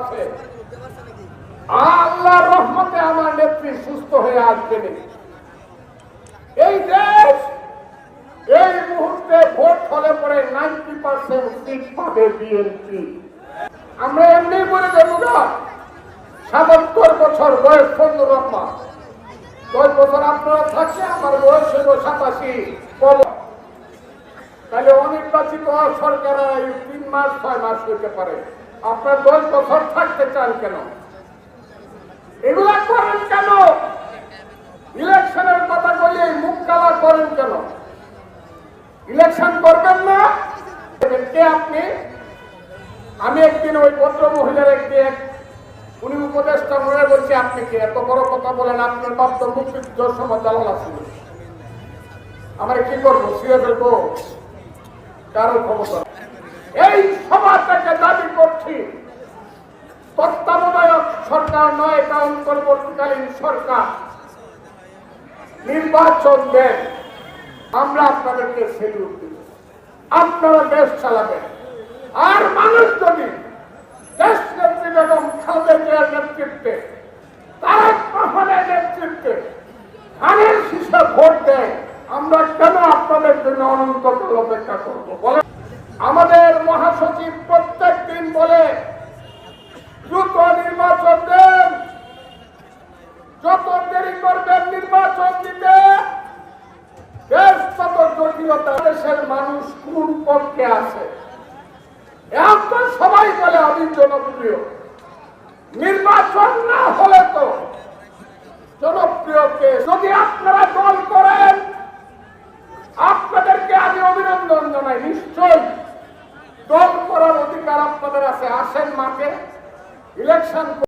যাচ্ছে আল্লাহ রহমতে আমার নেত্রী সুস্থ হয়ে আসবে এই দেশ এই মুহূর্তে ভোট হলে পরে নাইনটি পার্সেন্ট সিট পাবে বিএনপি। আমরা এমনি বলে দেব না। সাতাত্তর বছর বয়স ফজলুর রহমান দশ বছর আপনারা থাকছে আমার বয়স ছিল সাতাশি। তাহলে অনির্বাচিত সরকার তিন মাস, ছয় মাস হইতে পারে। আপনার দশ বছর থাকতে চান কেন? এগুলা করেন কেন? ইলেকশনের কথা বলে মুখ কালা করেন কেন? ইলেকশন করবেন না? আপনি? আমি একদিন ওই ভদ্র মহিলার একদিন এক, উনি উপদেষ্টা মনে বলছে আপনি কি? এত বড় কথা বলেন আপনার বাপ তো সময় জালাল ছিল আমরা কি করব? শুয়ে ফেলব কারও ক্ষমতা? এই সভা সরকার নয় এটা অন্তর্বর্তীকালীন সরকার। নির্বাচন দেন। আমরা আপনাদেরকে সেলুট দিব। আপনারা দেশ চালাবেন। আর মানুষ যদি দেশ নেত্রী বেগম খালেদা জিয়ার নেতৃত্বে তারেক নেতৃত্বে ধানের ভোট দেয়, আমরা কেন আপনাদের জন্য অনন্তকাল অপেক্ষা করব? আমাদের মহাসচিব প্রত্যেক দিন বলে দ্রুত নির্বাচন দেন যত করবেন নির্বাচন দিতে দেশ তত জটিলতা দেশের মানুষ কোন পক্ষে আছে? এখন সবাই বলে আমি জনপ্রিয়। নির্বাচন না হলে তো জনপ্রিয়কে যদি আপনারা দল করেন, আপনাদেরকে আমি অভিনন্দন জানাই, নিশ্চয়ই দল করার অধিকার আপনাদের আছে। আসেন মাঠে ইলেকশন